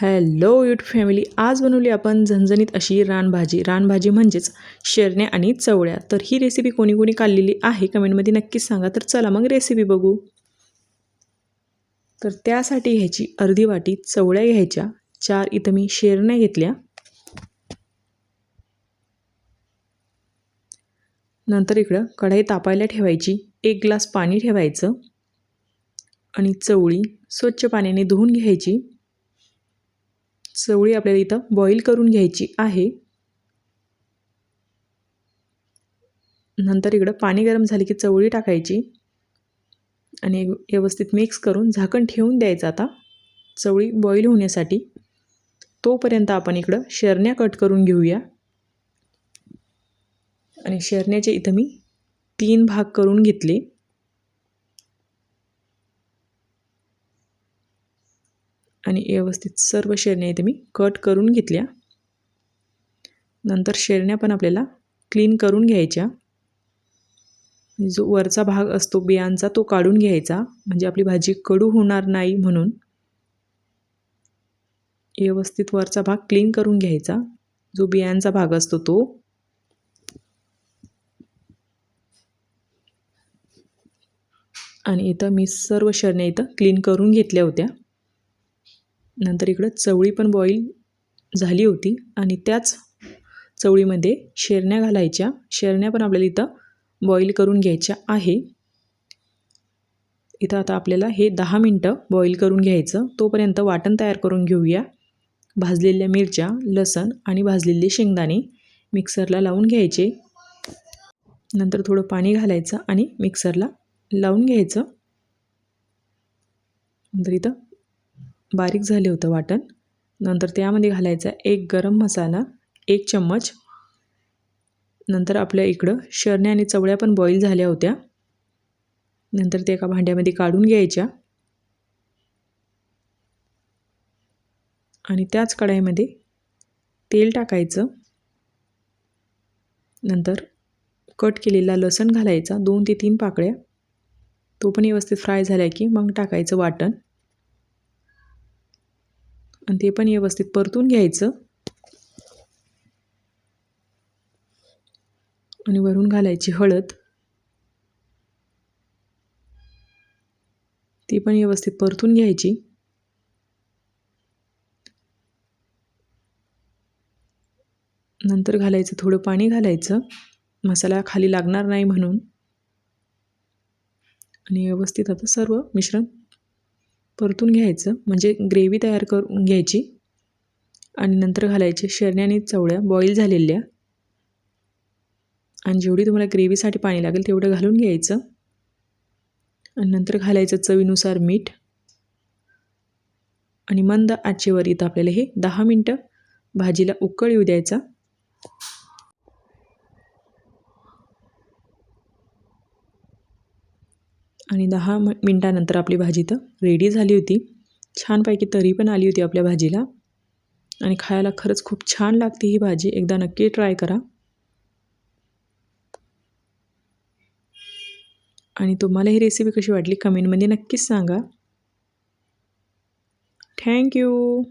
Hello यूट family. आज बनवली आपण झणझणीत अशी रानभाजी. रानभाजी म्हणजेच शेरण्या आणि चवळ्या. तर ही रेसिपी कोणी कोणी काढलेली आहे? कमेंटमध्ये नक्कीच सांगा. तर चला मग रेसिपी बघू. तर त्यासाठी ह्याची अर्धी वाटी चवळ्या घ्यायच्या. चार इथं मी शेरण्या घेतल्या. नंतर इकडं कढाई तापायला ठेवायची. एक ग्लास पाणी ठेवायचं. आणि चवळी स्वच्छ पाण्याने धुवून घ्यायची. चवळी आपल्याला इथं बॉईल करून घ्यायची आहे. नंतर इकडं पाणी गरम झाले की चवळी टाकायची. आणि व्यवस्थित मिक्स करून झाकण ठेवून द्यायचं आता. चवळी बॉईल होण्यासाठी. तोपर्यंत आपण इकडं शेरण्या कट करून घेऊया. आणि शेरण्याचे इथं मी तीन भाग करून घेतले. आणि व्यवस्थित सर्व शेरण्या इथे मी कट करून घेतल्या. नंतर शेरण्या पण आपल्याला क्लीन करून घ्यायच्या. जो वरचा भाग असतो बियांचा तो काढून घ्यायचा. म्हणजे आपली भाजी कडू होणार नाही म्हणून. व्यवस्थित वरचा भाग क्लीन करून घ्यायचा. जो बियांचा भाग असतो तो. आणि इथं मी सर्व शरण्या इथं क्लीन करून घेतल्या होत्या. नंतर इकडं चवळी पण बॉईल झाली होती आणि त्याच चवळीमध्ये शेरण्या घालायच्या. शेरण्या पण आपल्याला इथं बॉईल करून घ्यायच्या आहे. इथं आता आपल्याला हे दहा मिनटं बॉईल करून घ्यायचं. तोपर्यंत वाटण तयार करून घेऊया. भाजलेल्या मिरच्या लसण आणि भाजलेले शेंगदाणे मिक्सरला लावून घ्यायचे. नंतर थोडं पाणी घालायचं आणि मिक्सरला लावून घ्यायचं. नंतर इथं बारीक झाले होतं वाटण. नंतर त्यामध्ये घालायचा एक गरम मसाला एक चम्मच. नंतर आपल्या इकडं शरण्या आणि चवळ्या पण बॉईल झाल्या होत्या. नंतर ते एका भांड्यामध्ये काढून घ्यायच्या. आणि त्याच कढाईमध्ये तेल टाकायचं. नंतर कट केलेला लसण घालायचा दोन ते तीन पाकळ्या. तो पण व्यवस्थित फ्राय झाला की मग टाकायचं वाटण. आणि ते पण व्यवस्थित परतून घ्यायचं. आणि वरून घालायची हळद. ती पण व्यवस्थित परतून घ्यायची. नंतर घालायचं थोडं पाणी घालायचं. मसाला खाली लागणार नाही म्हणून. आणि व्यवस्थित आता सर्व मिश्रण परतून घ्यायचं. म्हणजे ग्रेव्ही तयार करून घ्यायची. आणि नंतर घालायचे शेरण्या आणि चवळ्या बॉईल झालेल्या. आणि जेवढी तुम्हाला ग्रेव्हीसाठी पाणी लागेल तेवढं घालून घ्यायचं. आणि नंतर घालायचं चवीनुसार मीठ. आणि मंद आचेवर इथं आपल्याला हे दहा मिनटं भाजीला उकळ येऊ द्यायचा. आणि दहा म मिनटानंतर आपली भाजी तर रेडी झाली होती. छानपैकी तरी पण आली होती आपल्या भाजीला. आणि खायला खरंच खूप छान लागते ही भाजी. एकदा नक्की ट्राय करा. आणि तुम्हाला ही रेसिपी कशी वाटली कमेंटमध्ये नक्कीच सांगा. थँक्यू